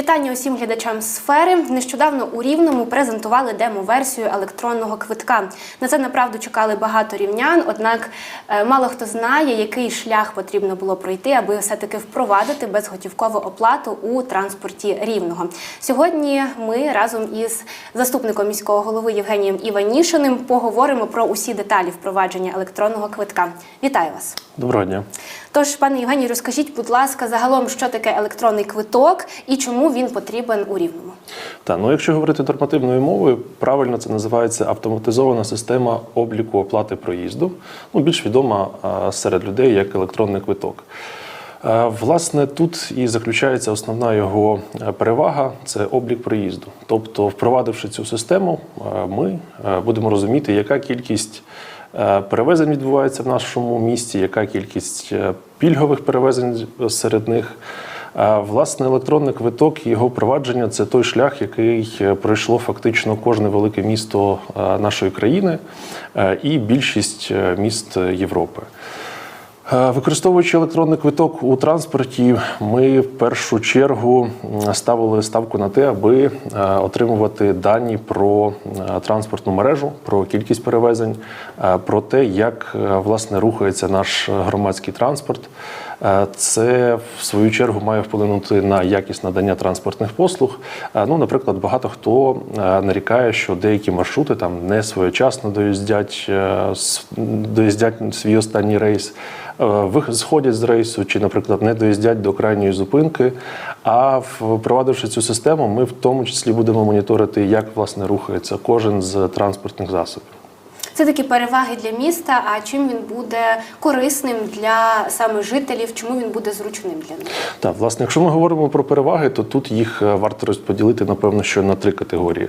Вітання усім глядачам сфери. Нещодавно у Рівному презентували демо-версію електронного квитка. На це направду чекали багато рівнян. Однак е, мало хто знає, який шлях потрібно було пройти, аби все-таки впровадити безготівкову оплату у транспорті рівного. Сьогодні ми разом із заступником міського голови Євгенієм Іванішиним поговоримо про усі деталі впровадження електронного квитка. Вітаю вас! Доброго дня. Тож, пане Євгенію, розкажіть, будь ласка, загалом, що таке електронний квиток і чому він потрібен у рівному? Та ну, якщо говорити нормативною мовою, правильно це називається автоматизована система обліку оплати проїзду. Ну, більш відома серед людей як електронний квиток. Е, Власне, тут і заключається основна його е, перевага це облік проїзду. Тобто, впровадивши цю систему, е, ми будемо розуміти, яка кількість перевезень відбувається в нашому місті, яка кількість пільгових перевезень серед них. Власне, електронний квиток його впровадження це той шлях, який е, пройшло фактично кожне велике місто е, нашої країни е, і більшість міст Європи. Використовуючи електронний квиток у транспорті, ми в першу чергу ставили ставку на те, аби отримувати дані про транспортну мережу, про кількість перевезень, про те, як власне рухається наш громадський транспорт. Е, Це в свою чергу має вплинути на якість надання транспортних послуг. Е, Ну, наприклад, багато хто е, нарікає, що деякі маршрути там не своєчасно доїздять, доїздять свій останній рейс. вих- Сходять з рейсу, чи, наприклад, не доїздять до крайньої зупинки. А впровадивши цю систему, ми в тому числі будемо моніторити, як власне рухається кожен з транспортних засобів. Це такі переваги для міста. А чим він буде корисним для саме жителів? Чому він буде зручним для них? Так, власне, якщо ми говоримо про переваги, то тут їх е, варто розподілити, напевно, що на три категорії.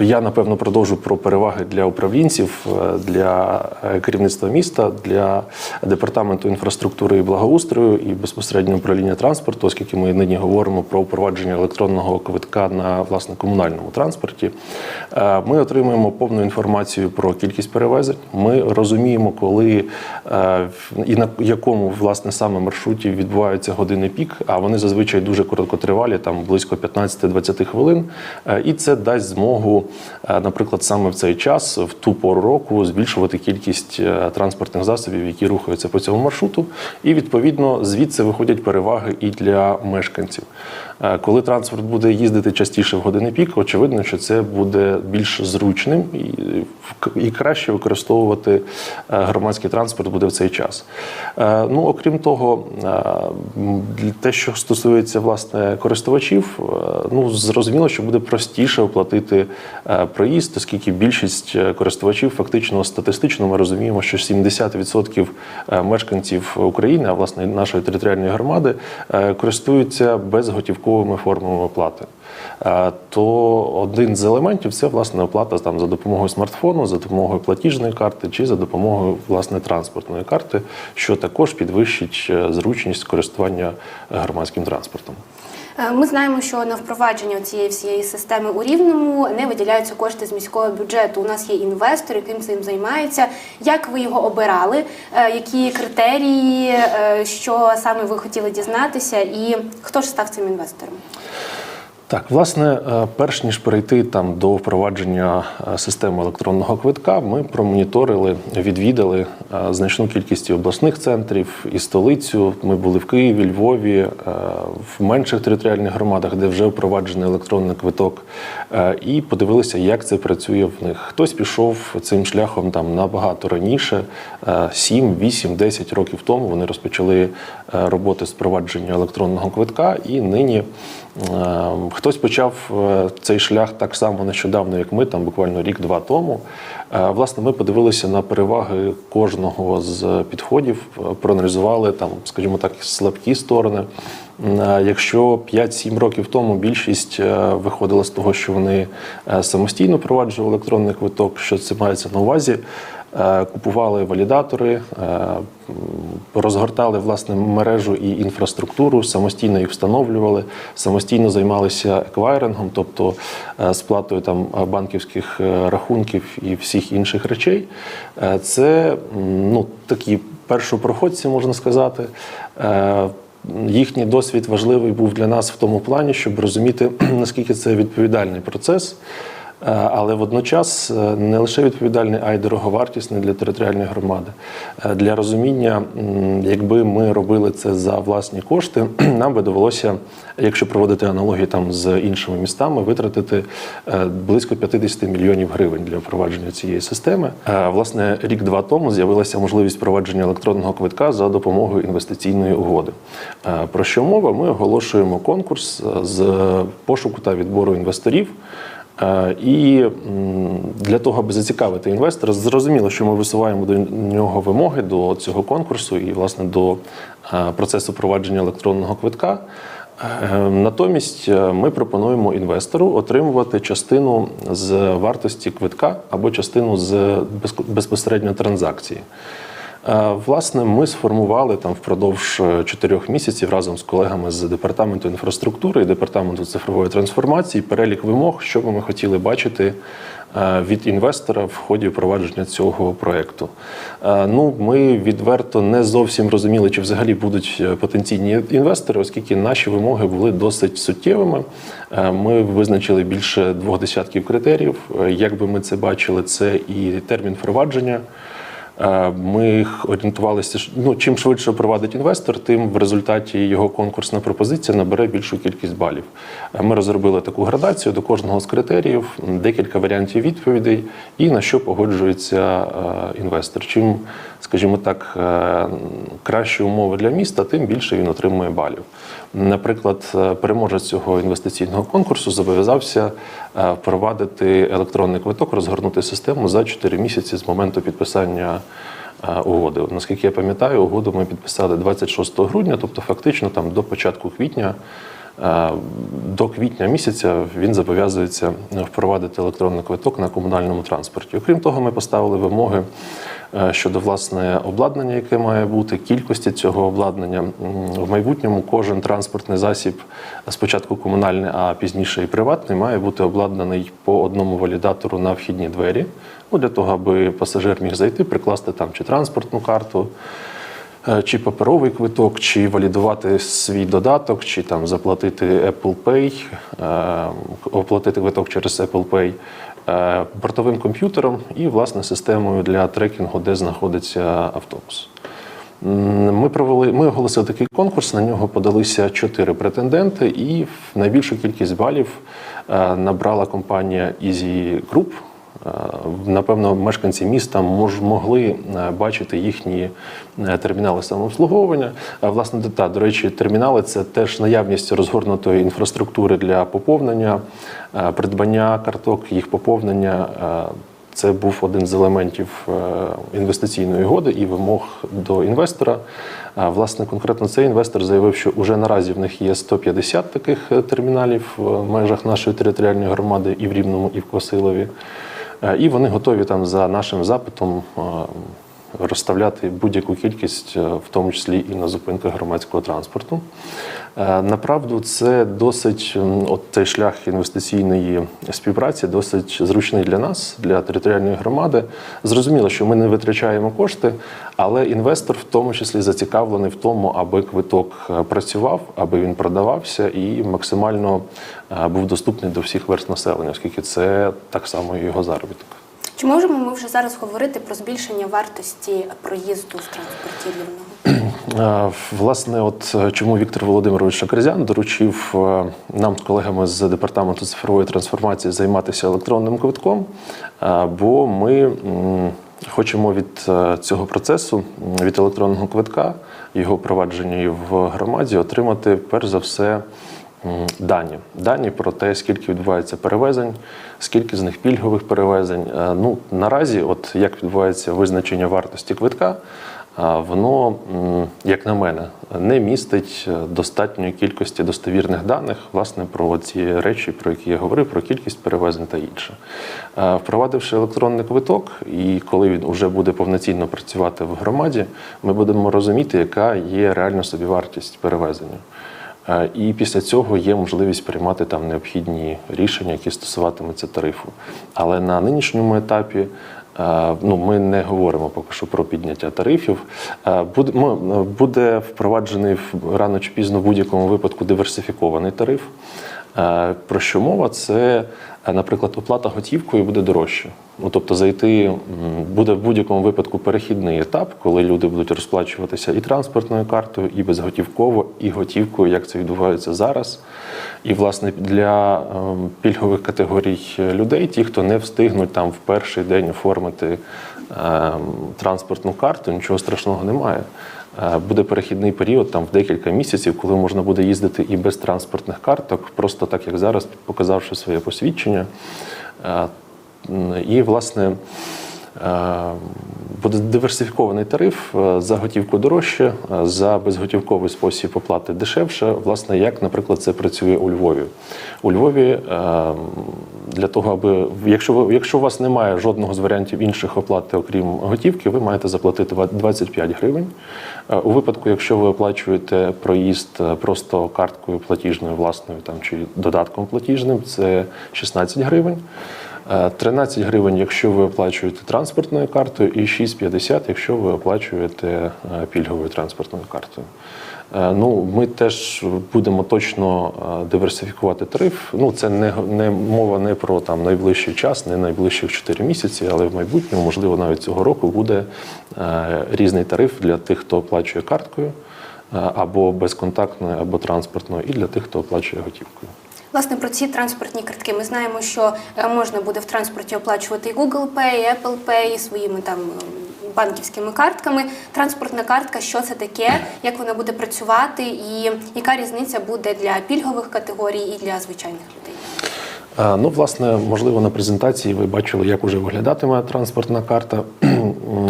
Я, напевно, продовжу про переваги для управлінців, е, для е, керівництва міста, для департаменту інфраструктури і благоустрою і безпосередньо управління транспорту, оскільки ми нині говоримо про впровадження електронного квитка на власне комунальному транспорті. Е, Ми отримуємо повну інформацію про кількість перевезень. Ми розуміємо, коли і на якому власне саме маршруті відбуваються години пік, а вони зазвичай дуже короткотривалі, там близько 15-20 хвилин. І це дасть змогу, наприклад, саме в цей час, в ту пору року, збільшувати кількість е, транспортних засобів, які рухаються по цьому маршруту. І відповідно звідси виходять переваги і для мешканців. Е, Коли транспорт буде їздити частіше в години пік, очевидно, що це буде більш зручним і, краще використовувати е, громадський транспорт буде в цей час. Е, Ну, окрім того, те, що стосується власне користувачів, ну зрозуміло, що буде простіше оплатити проїзд, оскільки більшість користувачів фактично статистично ми розуміємо, що 70% е, мешканців України, а власне нашої територіальної громади, користуються безготівковими формами оплати. Е, То один з елементів це власне оплата там за допомогою смартфону, за допомогою платіжної карти чи за допомогою власне транспортної карти, що також підвищить е, зручність користування громадським транспортом. Е, Ми знаємо, що на впровадження цієї всієї системи у рівному не виділяються кошти з міського бюджету. У нас є інвестор, яким цим займається. Як ви його обирали? Е, Які критерії, е, що саме ви хотіли дізнатися, і хто ж став цим інвестором? Так, власне, е, перш ніж перейти там до впровадження е, системи електронного квитка, ми промоніторили, відвідали е, значну кількість обласних центрів і столицю. Ми були в Києві, Львові, в менших територіальних громадах, де вже впроваджений електронний квиток, і подивилися, як це працює в них. Хтось пішов цим шляхом там набагато раніше, е, 7, 8, 10 років тому. Вони розпочали роботи з впровадження електронного квитка, і нині. Е, Хтось почав е, цей шлях так само нещодавно, як ми, там буквально рік-два тому. Е, Власне, ми подивилися на переваги кожного з підходів, е, проаналізували там, скажімо так, слабкі сторони. Якщо 5-7 років тому більшість виходила з того, що вони самостійно впроваджували електронний квиток, що це мається на увазі, купували валідатори, е, розгортали власне мережу і інфраструктуру, самостійно їх встановлювали, самостійно займалися еквайрингом, тобто е, сплатою там е, банківських е, рахунків і всіх інших речей. Е, Це ну, такі першопроходці, можна сказати. Е, Їхній досвід важливий був для нас в тому плані, щоб розуміти, наскільки це відповідальний процес. Е, Але водночас е, не лише відповідальний, а й дороговартісний для територіальної громади. Е, Для розуміння, якби ми робили це за власні кошти, нам би довелося, якщо проводити аналогії там з іншими містами, витратити близько 50 мільйонів гривень для впровадження цієї системи. Власне, рік-два тому з'явилася можливість впровадження електронного квитка за допомогою інвестиційної угоди. Про що мова? Ми оголошуємо конкурс з пошуку та відбору інвесторів. Е, І для того, аби зацікавити інвестора, зрозуміло, що ми висуваємо до нього вимоги до цього конкурсу і, власне, до е, процесу провадження електронного квитка. Е, Натомість ми пропонуємо інвестору отримувати частину з вартості квитка або частину з безпосередньо транзакції. Е, Власне, ми сформували там впродовж е, чотирьох місяців разом з колегами з департаменту інфраструктури і департаменту цифрової трансформації перелік вимог, що би ми хотіли бачити е, від інвестора в ході впровадження цього проекту. Ну, ми відверто не зовсім розуміли, чи взагалі будуть потенційні інвестори, оскільки наші вимоги були досить суттєвими. Ми визначили більше двох десятків критеріїв. Як би ми це бачили, це і термін впровадження. Е, Ми орієнтувалися, ну, чим швидше провадить інвестор, тим в результаті його конкурсна пропозиція набере більшу кількість балів. Е, Ми розробили таку градацію до кожного з критеріїв, декілька варіантів відповідей і на що погоджується е, інвестор. Чим, скажімо так, е, кращі умови для міста, тим більше він отримує балів. Наприклад, е, переможець цього інвестиційного конкурсу зобов'язався е, впровадити електронний квиток, розгорнути систему за 4 місяці з моменту підписання угоди. Наскільки я пам'ятаю, угоду ми підписали 26 грудня, тобто фактично там до початку квітня. До квітня місяця він зобов'язується впровадити електронний квиток на комунальному транспорті. Окрім того, ми поставили вимоги щодо власне обладнання, яке має бути, кількості цього обладнання. В майбутньому кожен транспортний засіб, спочатку комунальний, а пізніше і приватний, має бути обладнаний по одному валідатору на вхідні двері. Ну, для того, аби пасажир міг зайти, прикласти там чи транспортну карту. е, Чи паперовий квиток, чи валідувати свій додаток, чи там заплатити Apple Pay, е, оплатити квиток через Apple Pay, е, бортовим комп'ютером і власне системою для трекінгу, де знаходиться автобус. Ми провели, ми оголосили такий конкурс. На нього подалися чотири претенденти, і найбільшу кількість балів е, набрала компанія Easy Group. Е, Напевно, мешканці міста мож, могли е, бачити їхні е, термінали самообслуговування. Власне, та, до речі, термінали це теж наявність розгорнутої інфраструктури для поповнення, придбання карток, їх поповнення. це був один з елементів інвестиційної угоди і вимог до інвестора. Власне, конкретно цей інвестор заявив, що вже наразі в них є 150 таких терміналів в межах нашої територіальної громади і в Рівному, і в Квасилові. Е, І вони готові там за нашим запитом е, розставляти будь-яку кількість, е, в тому числі і на зупинках громадського транспорту. Е, Направду, це досить от цей шлях інвестиційної співпраці, досить зручний для нас, для територіальної громади. Зрозуміло, що ми не витрачаємо кошти, але інвестор в тому числі зацікавлений в тому, аби квиток е, працював, аби він продавався і максимально був доступний до всіх верст населення, оскільки це так само його заробіток. Чи можемо ми вже зараз говорити про збільшення вартості проїзду в транспорті рівного? Е, Власне, от е, чому Віктор Володимирович Шакарзян доручив е, нам з колегами з департаменту цифрової трансформації займатися електронним квитком, бо ми хочемо від цього процесу, від електронного квитка, його впровадження в громаді, отримати перш за все. Дані дані про те, скільки відбувається перевезень, скільки з них пільгових перевезень. Е, Ну наразі, от як відбувається визначення вартості квитка, воно, як на мене, не містить е, достатньої кількості достовірних даних власне про ці речі, про які я говорив, про кількість перевезень та інше. Е, Впровадивши електронний квиток, і коли він вже буде повноцінно працювати в громаді, ми будемо розуміти, яка є реальна собівартість перевезення. Е, І після цього є можливість приймати там необхідні рішення, які стосуватимуться тарифу. Але на нинішньому етапі Е, Ну, ми не говоримо поки що про підняття тарифів. Е, Буде, впроваджений рано чи пізно в будь-якому випадку диверсифікований тариф. Про що мова? Це, наприклад, оплата готівкою буде дорожче. Ну, тобто зайти буде в будь-якому випадку перехідний етап, коли люди будуть розплачуватися і транспортною картою, і безготівково, і готівкою, як це відбувається зараз. І, власне, для ем, пільгових категорій людей, ті, хто не встигнуть там в перший день оформити ем, транспортну карту, нічого страшного немає. Е, Буде перехідний період там в декілька місяців, коли можна буде їздити і без транспортних карток, просто так як зараз, показавши своє посвідчення. Е, І, власне, е, буде диверсифікований тариф за готівку дорожче, за безготівковий спосіб оплати дешевше. Власне, як, наприклад, це працює у Львові. У Львові для того, аби якщо ви, якщо у вас немає жодного з варіантів інших оплати, окрім готівки, ви маєте заплатити 25 гривень. Е, У випадку, якщо ви оплачуєте проїзд е, просто карткою платіжною власною там чи додатком платіжним, це 16 гривень. Е, 13 гривень, якщо ви оплачуєте транспортною картою, і 6,50, якщо ви оплачуєте е, пільговою транспортною картою. Е, Ну, ми теж будемо точно е, диверсифікувати тариф. Ну, це не, не мова не про там найближчий час, не найближчих 4 місяці, але в майбутньому, можливо, навіть цього року буде е, різний тариф для тих, хто оплачує карткою або безконтактною, або транспортною, і для тих, хто оплачує готівкою. Власне, про ці транспортні картки ми знаємо, що можна буде в транспорті оплачувати і Google Pay, і Apple Pay, і своїми там банківськими картками. Транспортна картка, що це таке, як вона буде працювати, і яка різниця буде для пільгових категорій і для звичайних людей. Е, Ну, власне, можливо, на презентації ви бачили, як уже виглядатиме транспортна карта.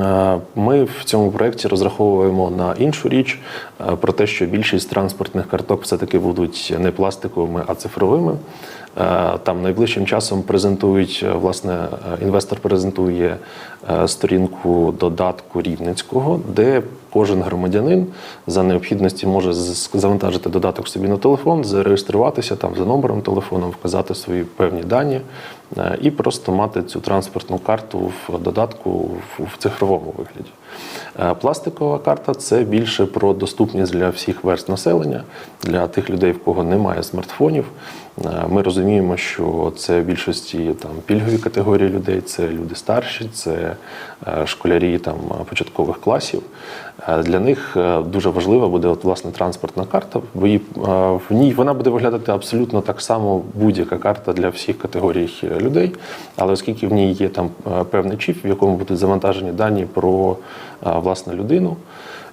Е, Ми в цьому проєкті розраховуємо на іншу річ е, про те, що більшість транспортних карток все-таки будуть не пластиковими, а цифровими. Е, Там найближчим часом презентують, е, власне, е, інвестор презентує сторінку додатку Рівненського, де кожен громадянин за необхідності може завантажити додаток собі на телефон, зареєструватися там за номером телефону, вказати свої певні дані і просто мати цю транспортну карту в додатку в цифровому вигляді. Е, Пластикова карта це більше про доступність для всіх верст населення, для тих людей, в кого немає смартфонів. Е, Ми розуміємо, що це в більшості там пільгові категорії людей, це люди старші, це е, школярі там початкових класів. Для них дуже важлива буде от, власне транспортна карта. В ній вона буде виглядати абсолютно так само будь-яка карта для всіх категорій людей. Але оскільки в ній є там певний чіп, в якому будуть завантажені дані про власне людину.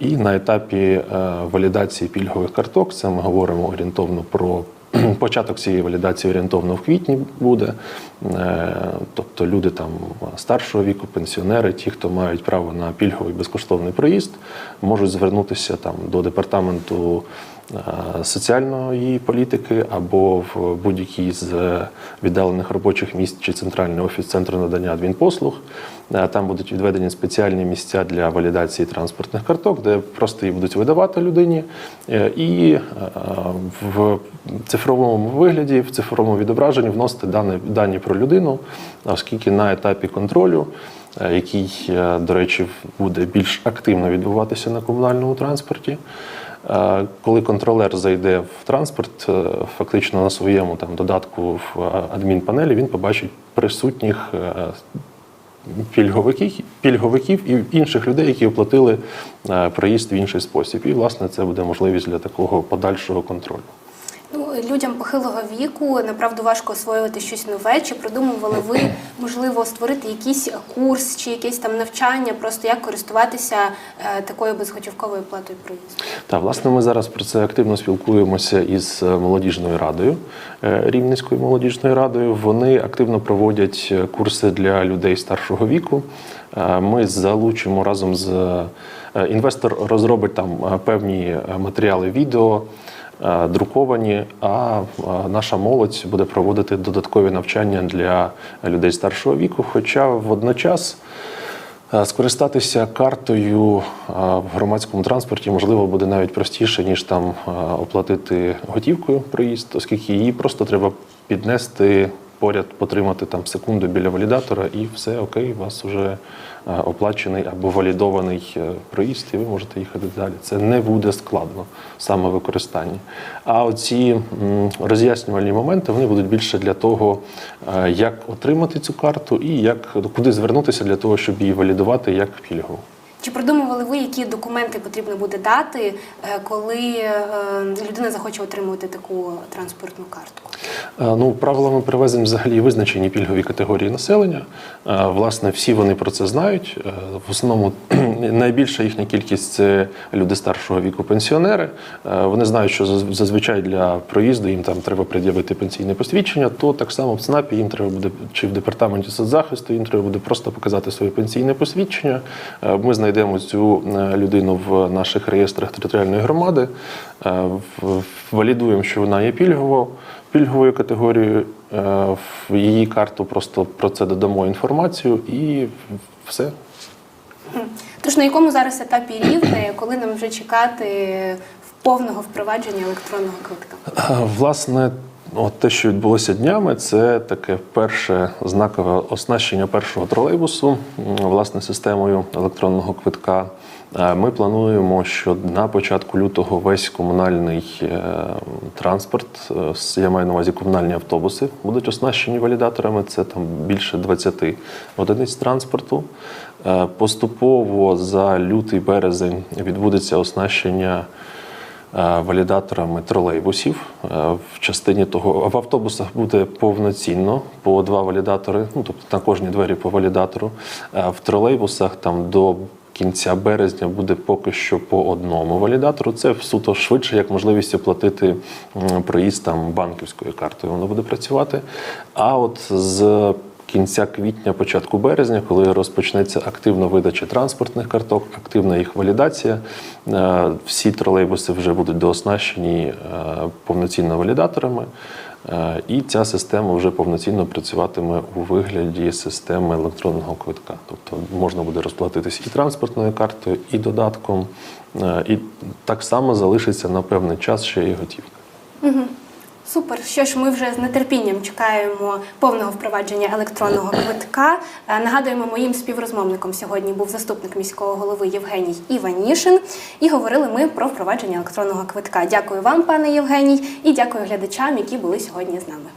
І на етапі е, валідації пільгових карток, це ми говоримо орієнтовно про початок цієї валідації орієнтовно в квітні буде. Е, Тобто люди там старшого віку, пенсіонери, ті, хто мають право на пільговий безкоштовний проїзд, можуть звернутися там до департаменту е, соціальної політики або в будь-який з віддалених робочих місць чи центральний офіс центру надання адмінпослуг. Е, Там будуть відведені спеціальні місця для валідації транспортних карток, де просто їх будуть видавати людині. Е, І е, в цифровому вигляді, в цифровому відображенні вносити дані, дані про людину, оскільки на етапі контролю, який, до речі, буде більш активно відбуватися на комунальному транспорті. Коли контролер зайде в транспорт, фактично на своєму там додатку в адмінпанелі він побачить присутніх пільговиків, пільговиків і інших людей, які оплатили е, проїзд в інший спосіб. І, власне, це буде можливість для такого подальшого контролю. Ну, людям похилого віку направду важко освоювати щось нове. Чи продумували ви, можливо, створити якийсь курс чи якесь там навчання, просто як користуватися е, такою безготівковою платою проїзду? Та власне ми зараз про це активно спілкуємося із е, молодіжною радою е, Рівненською молодіжною радою. Вони активно проводять е, курси для людей старшого віку. Е, Ми залучимо разом з е, інвестор розробить там е, певні матеріали відео. Е, Друковані, а е, наша молодь буде проводити додаткові навчання для людей старшого віку. Хоча водночас Е, Скористатися картою в громадському транспорті можливо буде навіть простіше, ніж там оплатити готівкою проїзд, оскільки її просто треба піднести поряд потримати там секунду біля валідатора, і все окей, у вас вже е, оплачений або валідований е, проїзд, і ви можете їхати далі. Це не буде складно саме в використанні. А оці роз'яснювальні моменти вони будуть більше для того, е, як отримати цю карту і як куди звернутися для того, щоб її валідувати як пільгову. Чи продумували ви, які документи потрібно буде дати, е, коли е, людина захоче отримувати таку транспортну картку? Е, Ну, правилами перевезень взагалі визначені пільгові категорії населення. Власне, всі вони про це знають. В основному найбільша їхня кількість це люди старшого віку, пенсіонери. Вони знають, що зазвичай для проїзду їм там треба пред'явити пенсійне посвідчення, то так само в ЦНАПі їм треба буде, чи в департаменті соцзахисту, їм треба буде просто показати своє пенсійне посвідчення. Ми знайдемо цю е, людину в наших реєстрах територіальної громади, е, валідуємо, що вона є пільгово, пільговою категорією. е, В її карту просто про це додамо інформацію і все. Тож на якому зараз етапі рівне, коли нам вже чекати повного впровадження електронного квитка? Власне, от те, що відбулося днями, це таке перше знакове оснащення першого тролейбусу власне системою електронного квитка. Е, Ми плануємо, що на початку лютого весь комунальний е, транспорт, е, я маю на увазі комунальні автобуси, будуть оснащені валідаторами. Це там більше 20 одиниць транспорту. Поступово за лютий березень відбудеться оснащення валідаторами тролейбусів. Е, В частині того в автобусах буде повноцінно по два валідатори, ну тобто на кожні двері по валідатору. Е, В тролейбусах там до кінця березня буде поки що по одному валідатору. Це суто швидше, як можливість оплатити проїзд там банківською картою. Воно буде працювати. А от з кінця квітня, початку березня, коли розпочнеться активна видача транспортних карток, активна їх валідація. е, Всі тролейбуси вже будуть дооснащені е, повноцінно валідаторами. е, І ця система вже повноцінно працюватиме у вигляді системи електронного квитка. Тобто можна буде розплатитись і транспортною картою, і додатком, і так само залишиться на певний час ще і готівка. Супер. Що ж, ми вже з нетерпінням чекаємо повного впровадження електронного квитка. Е, Нагадуємо, моїм співрозмовником сьогодні був заступник міського голови Євгеній Іванішин. І говорили ми про впровадження електронного квитка. Дякую вам, пане Євгеній, і дякую глядачам, які були сьогодні з нами.